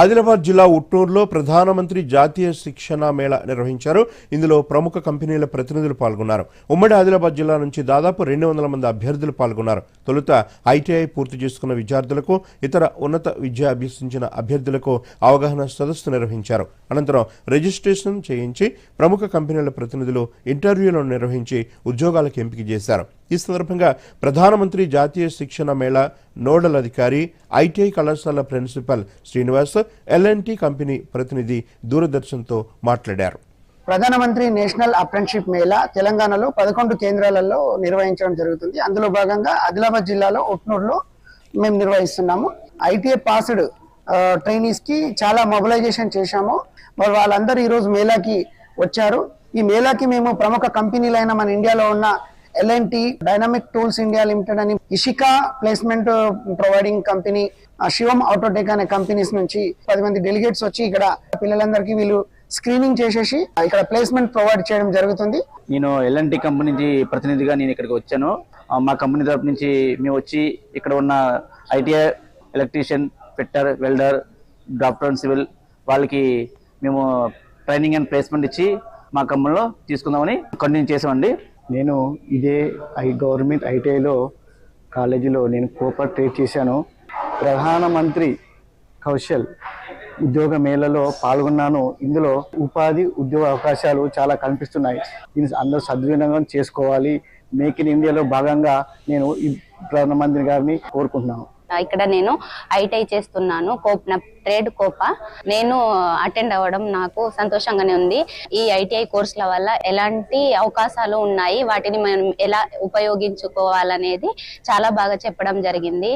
ఆదిలాబాద్ జిల్లా ఉట్నూరులో ప్రధానమంత్రి జాతీయ శిక్షణ మేళ నిర్వహించారు. ఇందులో ప్రముఖ కంపెనీల ప్రతినిధులు పాల్గొన్నారు. ఉమ్మడి ఆదిలాబాద్ జిల్లా నుంచి దాదాపు రెండు వందల మంది అభ్యర్థులు పాల్గొన్నారు. తొలుత ఐటీఐ పూర్తి చేసుకున్న విద్యార్థులకు ఇతర ఉన్నత విద్య అభ్యసించిన అభ్యర్థులకు అవగాహన సదస్సు నిర్వహించారు. అనంతరం రిజిస్ట్రేషన్ చేయించి ప్రముఖ కంపెనీల ప్రతినిధులు ఇంటర్వ్యూలను నిర్వహించి ఉద్యోగాలకు ఎంపిక చేశారు. ఈ సందర్భంగా ప్రధానమంత్రి జాతీయ శిక్షణ మేళ నోడల్ అధికారి ఐటీఐ కళాశాల principal Srinivas L and T company ప్రతినిధి దూరదర్శన్తో మాట్లాడారు. ప్రధానమంత్రి నేషనల్ అప్రెంటిషిప్ మేళా తెలంగాణలో పదకొండు కేంద్రాలలో నిర్వహించడం జరుగుతుంది. అందులో భాగంగా ఆదిలాబాద్ జిల్లాలో ఉట్నూరులో మేము నిర్వహిస్తున్నాము. ఐటీఐ పాస్డ్ ట్రైనీస్కి చాలా మొబిలైజేషన్ చేశాము. మరి వాళ్ళందరూ ఈరోజు మేళాకి వచ్చారు. ఈ మేళాకి మేము ప్రముఖ కంపెనీలైన మన ఇండియాలో ఉన్న L and T dynamic tools India limited అని Ishika placement providing company Shivam Autotech అనే కంపెనీస్ నుంచి పది మంది డెలిగేట్స్ వచ్చి ఇక్కడ పిల్లలందరికీ వీళ్ళు స్క్రీనింగ్ చేసేసి uh, ఇక్కడ ప్లేస్మెంట్ ప్రొవైడ్ చేయడం జరుగుతుంది. నేను ఎల్ఎన్టీ కంపెనీ నుంచి ప్రతినిధిగా నేను ఇక్కడికి వచ్చాను. Uh, మా కంపెనీ తరపు నుంచి మేము వచ్చి ఇక్కడ ఉన్న ITI electrician fitter welder doctor and civil వాళ్ళకి మేము ట్రైనింగ్ అండ్ ప్లేస్మెంట్ ఇచ్చి మా కంపెనీలో తీసుకుందామని కంటిన్యూ చేసామండి. నేను ఇదే ఐ గవర్నమెంట్ ఐటీఐలో కాలేజీలో నేను కోపర్ ట్రేడ్ చేశాను. ప్రధానమంత్రి కౌశల్ ఉద్యోగ మేళలో పాల్గొన్నాను. ఇందులో ఉపాధి ఉద్యోగ అవకాశాలు చాలా కనిపిస్తున్నాయి. దీన్ని అందరూ సద్వినియోగం చేసుకోవాలి. మేక్ ఇన్ ఇండియాలో భాగంగా నేను ఈ ప్రధానమంత్రి గారిని కోరుకుంటున్నాను. ఇక్కడ నేను ఐటీఐ చేస్తున్నాను కోప్ నా ట్రేడ్ కోప. నేను అటెండ్ అవ్వడం నాకు సంతోషంగానే ఉంది. ఈ ఐటీఐ కోర్సుల వల్ల ఎలాంటి అవకాశాలు ఉన్నాయి వాటిని మనం ఎలా ఉపయోగించుకోవాలనేది చాలా బాగా చెప్పడం జరిగింది.